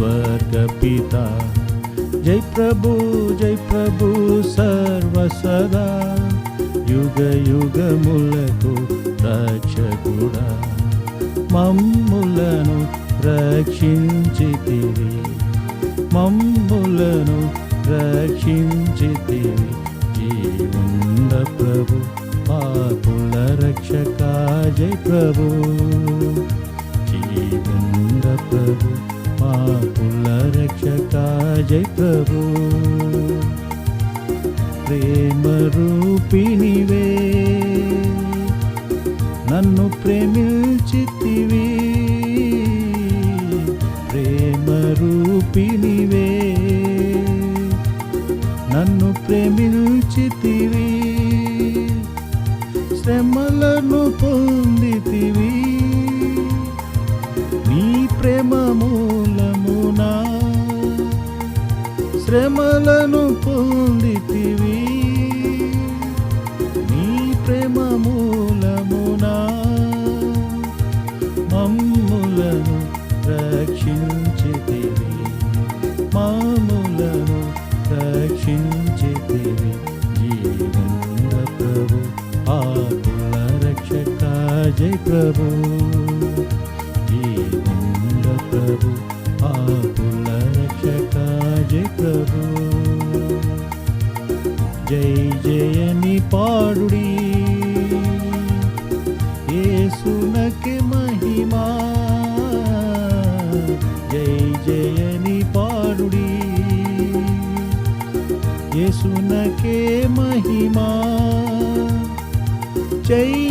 సదా జై ప్రభు జై ప్రభు సర్వసదా. యుగ యుగములకు రక్షకుడా. మమ్ములను రక్షించితివి. మమ్ములను రక్షించితివి. జీవంద ప్రభు పాపుల రక్షక. జై ప్రభు జీవంద ప్రభు. పాపుల రక్షక జయ ప్రభు. ప్రేమ రూపిణివే నన్ను ప్రేమించితివి. ప్రేమ రూపిణివే నన్ను ప్రేమించితివి. శ్రమలను పొందితివి. శ్రమలను పొందితివి. నీ ప్రేమ మూలమునా మమ్ములను రక్షించితివి. మాములను రక్షించితివి. జీవంద ప్రభు ఆకుల రక్షక జయ ప్రభు. జీవంద ప్రభు ఆకుల ప్రభు. జై జయని పాడుడి. యేసునకి మహిమా. జై జయని పాడుడి. యేసునకే మహిమా. జై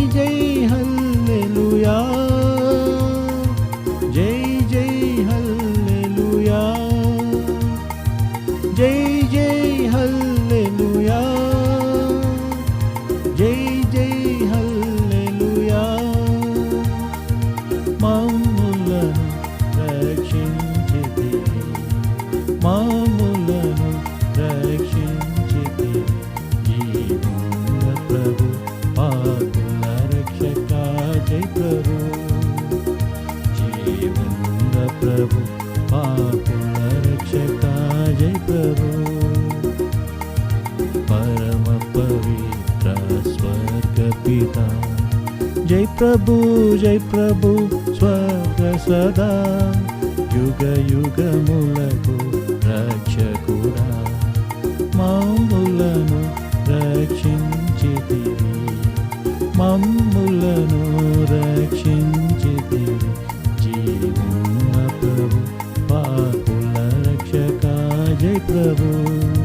మాములను రక్షించితివి. జీవుల ప్రభు పాపుల రక్షక జై ప్రభు జీవుల ప్రభు పాపుల రక్షక జై ప్రభు పరమ పవిత్ర స్వర్గ పిత. జై ప్రభు జై ప్రభు స్వర్గ సదా. యుగ యుగములకు రక్షకుడా మమ్ములను రక్షించితివి. మమ్ములను రక్షించితివి. జీవున్న ప్రభు పాపుల రక్షక జయ ప్రభు.